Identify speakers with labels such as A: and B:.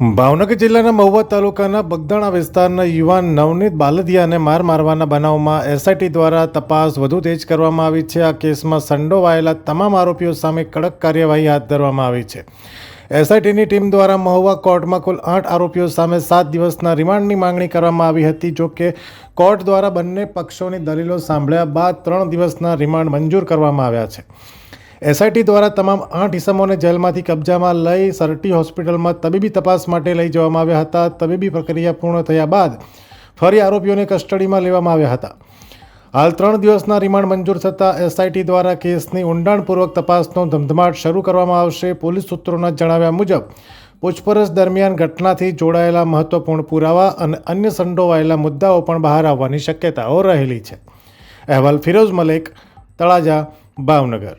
A: ભાવનગર જિલ્લાના મહુવા તાલુકાના બગદાણા વિસ્તારના યુવાન નવનીત બાલદિયાને માર મારવાના બનાવમાં એસઆઈટી દ્વારા તપાસ વધુ તેજ કરવામાં આવી છે. આ કેસમાં સંડોવાયેલા તમામ આરોપીઓ સામે કડક કાર્યવાહી હાથ ધરવામાં આવી છે. એસઆઈટીની ટીમ દ્વારા મહુવા કોર્ટમાં કુલ આઠ આરોપીઓ સામે સાત દિવસના રિમાન્ડની માંગણી કરવામાં આવી હતી. જો કે કોર્ટ દ્વારા બંને પક્ષોની દલીલો સાંભળ્યા બાદ ત્રણ દિવસના રિમાન્ડ મંજૂર કરવામાં આવ્યા છે. એસઆઈટી દ્વારા તમામ આઠ ઇસમોને જેલમાંથી કબજામાં લઈ સરટી હોસ્પિટલમાં તબીબી તપાસ માટે લઈ જવામાં આવ્યા હતા. તબીબી પ્રક્રિયા પૂર્ણ થયા બાદ ફરી આરોપીઓને કસ્ટડીમાં લેવામાં આવ્યા હતા. હાલ ત્રણ દિવસના રિમાન્ડ મંજૂર થતાં એસઆઈટી દ્વારા કેસની ઊંડાણપૂર્વક તપાસનો ધમધમાટ શરૂ કરવામાં આવશે. પોલીસ સૂત્રોના જણાવ્યા મુજબ, પૂછપરછ દરમિયાન ઘટનાથી જોડાયેલા મહત્વપૂર્ણ પુરાવા અને અન્ય સંડોવાયેલા મુદ્દાઓ પણ બહાર આવવાની શક્યતાઓ રહેલી છે. અહેવાલ ફિરોઝ મલેક, તળાજા, ભાવનગર.